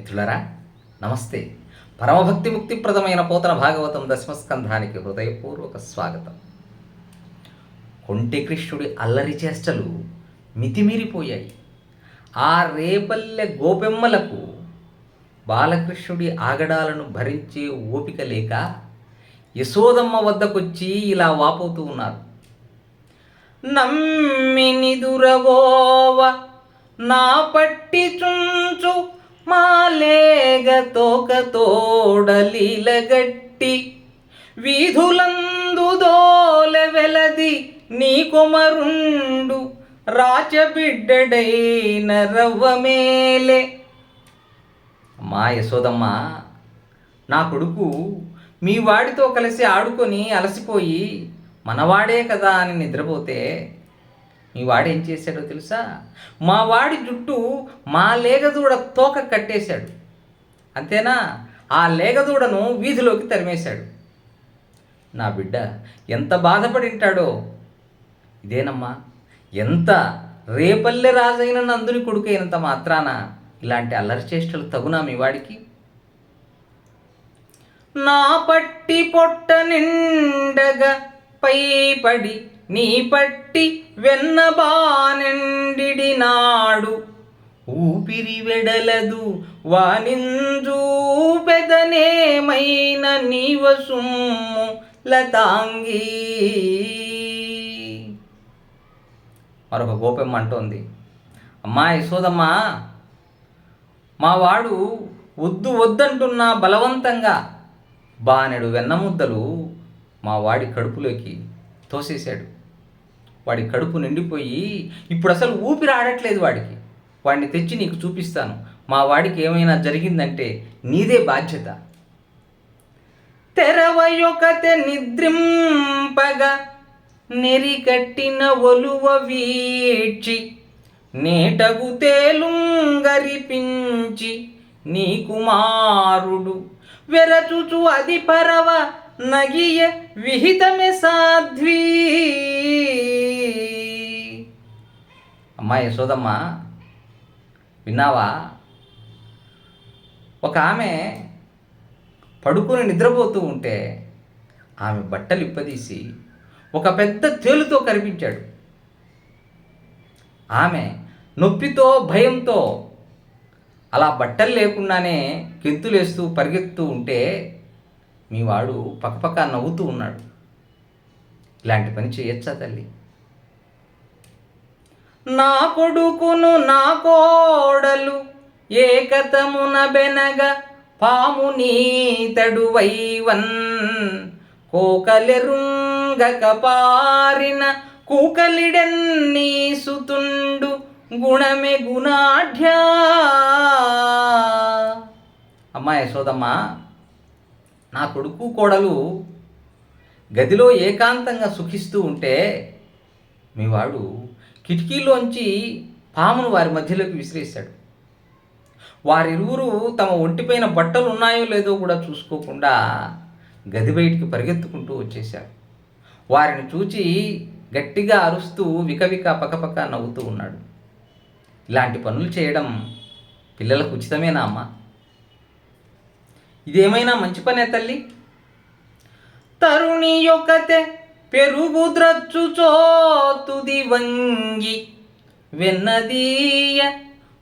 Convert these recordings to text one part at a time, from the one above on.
మిత్రులరా నమస్తే. పరమభక్తి ముక్తిప్రదమైన పోతన భాగవతం దశమస్కంధానికి హృదయపూర్వక స్వాగతం. కొంటి కృష్ణుడి అల్లరి చేష్టలు మితిమీరిపోయాయి. ఆ రేపల్లె గోపెమ్మలకు బాలకృష్ణుడి ఆగడాలను భరించే ఓపిక లేక యశోదమ్మ వద్దకొచ్చి ఇలా వాపోతూ ఉన్నారు. నమ్మిని దురవోవ నా పట్టి చుంచు మాలేగ తోక తోడలీలగట్టి వీధులందు దోల వెలది నీ కొమరుండు రాచబిడ్డడైన రవ్వమేలే. మా యశోదమ్మ నా కొడుకు మీ వాడితో కలిసి ఆడుకొని అలసిపోయి మనవాడే కదా అని నిద్రపోతే మీ వాడేం చేశాడో తెలుసా? మా వాడి జుట్టు మా లేగదూడ తోక కట్టేశాడు. అంతేనా? ఆ లేగదూడను వీధిలోకి తరిమేశాడు. నా బిడ్డ ఎంత బాధపడి ఉంటాడో. ఇదేనమ్మా ఎంత రేపల్లె రాజైన నందుని కొడుకైనంత మాత్రాన ఇలాంటి అల్లరి చేష్టలు తగునా మీ వాడికి? నా పట్టి పొట్ట నిండగా పైపడి నీ పట్టి వెన్నబానెండిడి నాడు ఊపిరి వెడలదు వానింజూ పెదనేమైన నీవసుమ్ము లతాంగి. మరొక గోపెమ్మ అంటోంది. అమ్మా యశోదమ్మా మా వాడు వద్దు వద్దంటున్నా బలవంతంగా. బానెడు వెన్నముద్దలు మా వాడి కడుపులోకి తోసేశాడు. వాడి కడుపు నిండిపోయి ఇప్పుడు అసలు ఊపిరి ఆడట్లేదు వాడికి. వాడిని తెచ్చి నీకు చూపిస్తాను. మా వాడికి ఏమైనా జరిగిందంటే నీదే బాధ్యత. తెరవయొకతె నిద్రింపగా నెరికట్టిన ఒలువ వీడ్చి నేటగు తేలుంగరిపించి నీ కుమారుడు. వెరచుచు అది పరవ నగియ విహితమే సాధ్వీ. అమ్మా యశోదమ్మ విన్నావా? ఒక ఆమె పడుకొని నిద్రపోతూ ఉంటే ఆమె బట్టలు ఇప్పదీసి ఒక పెద్ద తేలుతో కనిపించాడు ఆమె నొప్పితో భయంతో అలా బట్టలు లేకుండానే గెంతులేస్తూ పరిగెత్తుతూ ఉంటే మీ వాడు పక్కపక్క నవ్వుతూ ఉన్నాడు. ఇలాంటి పని చేయొచ్చా తల్లి? నా కొడుకును నా కోడలు ఏకతమున బెనగ పాము నీతడు వైవన్. కోకలెరుంగక పారిన కూకలిడన్నీ సుతుండు గుణమే గుణాఢ్యా. అమ్మా యశోదమ్మా నా కొడుకు కోడలు గదిలో ఏకాంతంగా సుఖిస్తూ ఉంటే మీ వాడు కిటికీలోంచి పామును వారి మధ్యలోకి విసిరేశాడు వారిరువురు తమ ఒంటిపైన బట్టలు ఉన్నాయో లేదో కూడా చూసుకోకుండా గది బయటికి పరిగెత్తుకుంటూ వచ్చేశారు. వారిని చూచి గట్టిగా అరుస్తూ వికవిక పకపక నవ్వుతూ ఉన్నాడు. ఇలాంటి పనులు చేయడం పిల్లలకు ఉచితమేనా అమ్మా? ఇదేమైనా మంచి పనే తల్లి? తరుణి యొక్కతే పెరుగు ద్రచ్చుచోతుది వంగి వెన్నదీయ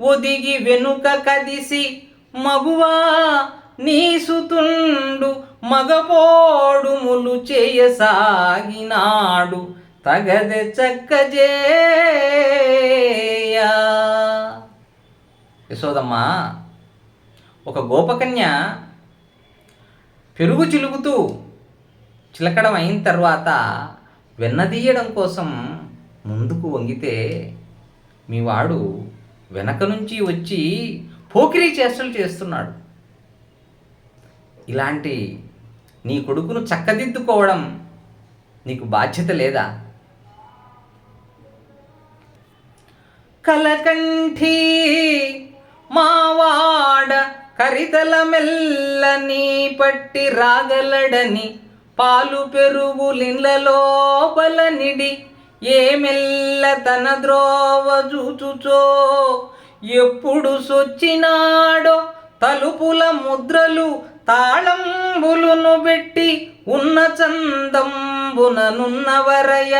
ఒదిగి వెనుక కదిసి మగువా నీసుతుండు మగపోడుములు చేయసాగినాడు తగదె చక్కజేయ. యశోదమ్మా ఒక గోపకన్య పెరుగు చిలుగుతూ చిలకడం అయిన తర్వాత వెన్నదీయడం కోసం ముందుకు వంగితే మీ వాడు వెనక నుంచి వచ్చి పోకిరీ చేష్టలు చేస్తున్నాడు. ఇలాంటి నీ కొడుకును చక్కదిద్దుకోవడం నీకు బాధ్యత లేదా? కలకంఠీ మావాడ కరితల మెల్ల నీ పట్టి రాగలడని పాలు పెరుగు లోపల నిడి ఏ మెల్ల తన ద్రోవ చూచుచో ఎప్పుడు సొచ్చినాడో తలుపుల ముద్రలు తాళంబులును పెట్టి ఉన్న చందంబుననున్నవరయ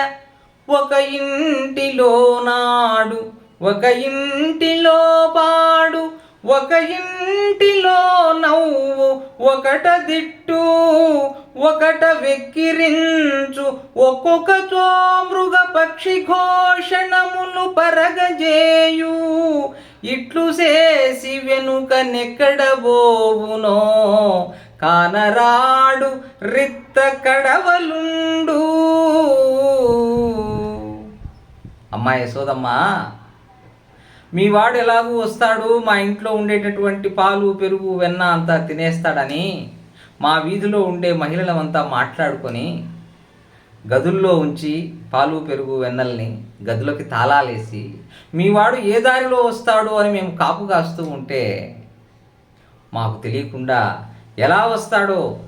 ఒక ఇంటిలో నాడు ఒక ఇంటిలో పాడు ఒక ఇంటిలో నవ్వు ఒకట దిట్టు ఒకట వెక్కిరించు ఒక్కొక్క చో మృగ పక్షి ఘోషణములు పరగజేయు. ఇట్లు చేసి వెనుక నెక్కడబోవునో కానరాడు రిత్త కడవలుండు. అమ్మాయి సోదమ్మా మీ వాడు ఎలాగూ వస్తాడు? మా ఇంట్లో ఉండేటటువంటి పాలు పెరుగు వెన్న అంతా తినేస్తాడని మా వీధిలో ఉండే మహిళలమంతా మాట్లాడుకొని గదుల్లో ఉంచి పాలు పెరుగు వెన్నల్ని గదిలోకి తాళాలేసి మీ వాడు ఏ దారిలో వస్తాడు? అని మేము కాపు కాస్తూ ఉంటే మాకు తెలియకుండా ఎలా వస్తాడో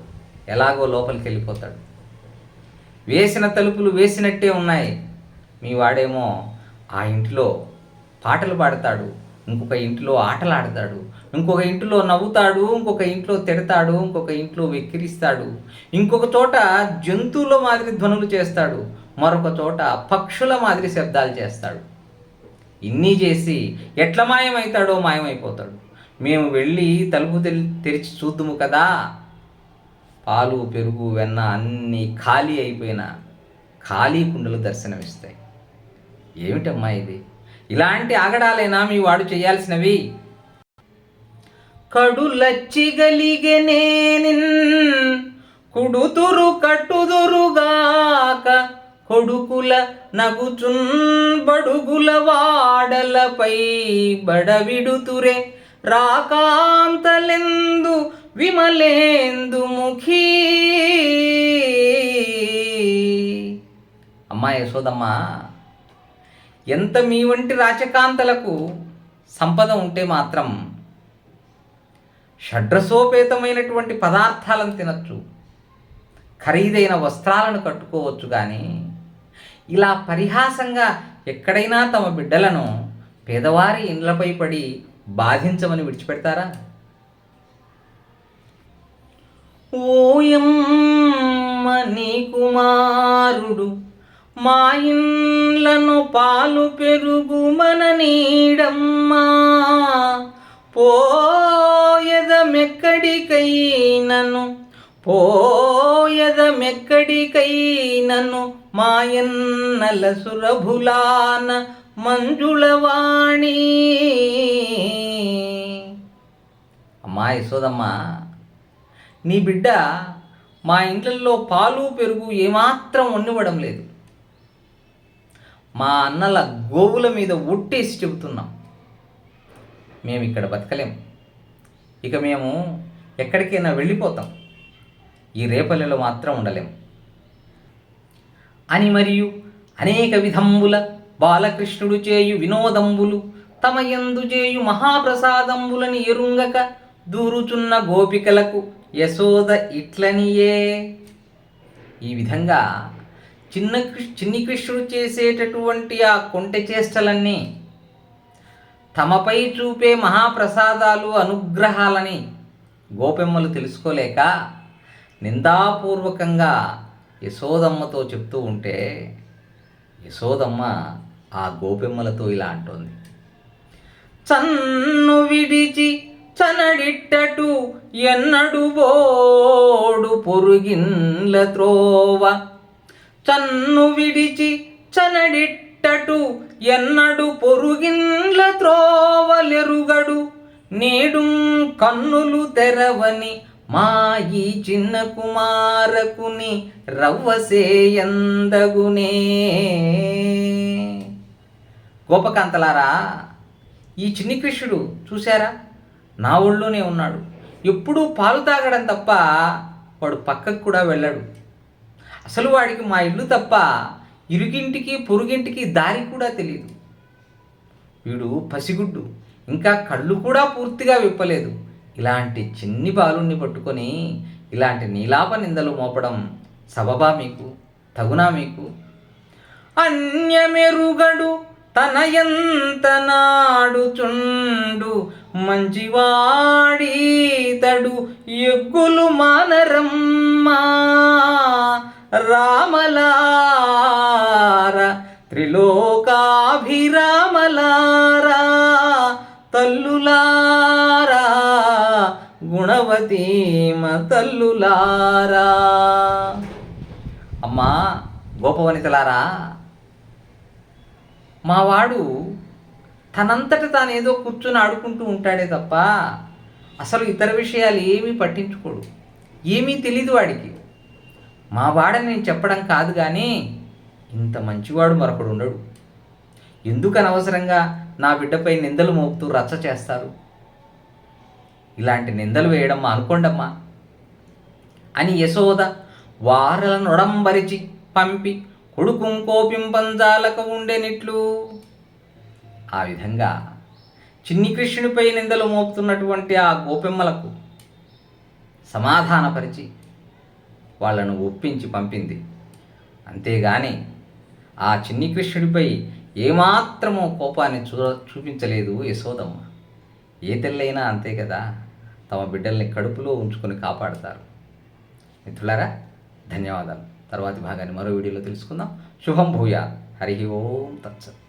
ఎలాగో లోపలికి వెళ్ళిపోతాడు వేసిన తలుపులు వేసినట్టే ఉన్నాయి. మీ వాడేమో ఆ ఇంట్లో పాటలు పాడతాడు ఇంకొక ఇంట్లో ఆటలు ఆడతాడు ఇంకొక ఇంట్లో నవ్వుతాడు ఇంకొక ఇంట్లో తిడతాడు ఇంకొక ఇంట్లో వెక్కిరిస్తాడు ఇంకొక చోట జంతువుల మాదిరి ధ్వనులు చేస్తాడు మరొక చోట పక్షుల మాదిరి శబ్దాలు చేస్తాడు. ఇన్ని చేసి ఎట్ల మాయమవుతాడో మాయమైపోతాడు. మేము వెళ్ళి తలుపు తెరిచి చూద్దుము కదా. పాలు పెరుగు వెన్న అన్నీ ఖాళీ అయిపోయిన ఖాళీ కుండలు దర్శనమిస్తాయి. ఏమిటమ్మా ఇది? ఇలాంటి ఆగడాలేనా మీ వాడు చేయాల్సినవి? కడులచ్చిగలిగెనేనిన్ కుడుతురు కట్టుదురుగాక కొడుకుల నగుచున్ బడుగుల వాడలపై బడవిడుతురే రాకాంతలెందు విమలేందు ముఖీ. అమ్మా యశోదమ్మా ఎంత మీ వంటి రాచకాంతలకు సంపద ఉంటే మాత్రం షడ్రసోపేతమైనటువంటి పదార్థాలను తినచ్చు. ఖరీదైన వస్త్రాలను కట్టుకోవచ్చు కానీ ఇలా పరిహాసంగా ఎక్కడైనా తమ బిడ్డలను పేదవారి ఇండ్లపై పడి బాధించమని విడిచిపెడతారా? ఓయమ్మ నీ కుమారుడు మా ఇండ్లను పాలు పెరుగు మన నీడమ్మా. పోయదమెక్కడికైనను పోయదమెక్కడికైనను మాయన్నల సురభులాన మంజుళవాణి. అమ్మా యశోదమ్మా నీ బిడ్డ మా ఇంట్లలో పాలు పెరుగు ఏమాత్రం వండివ్వడం లేదు. మా అన్నల గోవుల మీద ఒట్టేసి చెబుతున్నాం. మేము ఇక్కడ బతకలేం. ఇక మేము ఎక్కడికైనా వెళ్ళిపోతాం. ఈ రేపల్లెలో మాత్రం ఉండలేం. అని మరియు అనేక విధంబుల బాలకృష్ణుడు చేయు వినోదంబులు తమ ఎందు చేయు మహాప్రసాదంబులని ఎరుంగక దూరుచున్న గోపికలకు యశోద ఇట్లనియే. ఈ విధంగా చిన్న చిన్ని కృష్ణుడు చేసేటటువంటి ఆ కొంటె చేష్టలన్నీ తమపై చూపే మహాప్రసాదాలు అనుగ్రహాలని గోపెమ్మలు తెలుసుకోలేక నిందాపూర్వకంగా యశోదమ్మతో చెప్తూ ఉంటే యశోదమ్మ ఆ గోపెమ్మలతో ఇలా అంటోంది. చన్ను విడిచి చనడిట్టటు ఎన్నడు బోడు పొరుగిన్ల త్రోవ చన్ను విడిచి చనడిట్టటు ఎన్నడు పొరుగిండ్ల త్రోవలెరుగడు. నేడు కన్నులు తెరవని మా ఈ చిన్న కుమారకుని రవ్వసేయందగునే. గోపకాంతలారా ఈ చిన్ని కృష్ణుడు చూశారా? నా ఒళ్ళోనే ఉన్నాడు. ఎప్పుడూ పాలు తాగడం తప్ప వాడు పక్కకు కూడా వెళ్ళాడు. అసలు వాడికి మా ఇల్లు తప్ప ఇరుగింటికి పొరుగింటికి దారి కూడా తెలియదు వీడు పసిగుడ్డు ఇంకా కళ్ళు కూడా పూర్తిగా విప్పలేదు. ఇలాంటి చిన్ని బాలుణ్ణి పట్టుకొని ఇలాంటి నీలాప నిందలు మోపడం సబబా మీకు తగునా మీకు? అన్యమెరుగడు తన ఎంత నాడుచుండు మంచివాడీతడు ఎగ్గులు మా రామలార త్రిలోకాభిరామలారా తల్లులారా గుణవతీమ తల్లులారా. అమ్మా గోపవనితలారా మావాడు తనంతట తాను ఏదో కూర్చొని ఆడుకుంటూ ఉంటాడే తప్ప అసలు ఇతర విషయాలు ఏమీ పట్టించుకోడు. ఏమీ తెలీదు వాడికి. మా వాడని నేను చెప్పడం కాదు కానీ ఇంత మంచివాడు మరొకడు ఉండడు. ఎందుకు అనవసరంగా నా బిడ్డపై నిందలు మోపుతూ రచ్చ చేస్తారు? ఇలాంటి నిందలు వేయడం అనుకోండమ్మా. అని యశోద వారల నొడంబరిచి పంపి కొడుకుం కోపింపంజాలక ఉండేనిట్లు. ఆ విధంగా చిన్ని కృష్ణుడిపై నిందలు మోపుతున్నటువంటి ఆ గోపెమ్మలకు సమాధానపరిచి వాళ్ళను ఒప్పించి పంపింది. అంతేగాని ఆ చిన్ని కృష్ణుడిపై ఏమాత్రమో కోపాన్ని చూ చూపించలేదు యశోదమ్మ. ఏ తెల్లైనా అంతే కదా తమ బిడ్డల్ని కడుపులో ఉంచుకొని కాపాడతారు. మిత్రులారా ధన్యవాదాలు. తర్వాతి భాగాన్ని మరో వీడియోలో తెలుసుకుందాం. శుభం భూయా హరి ఓం తత్సత్.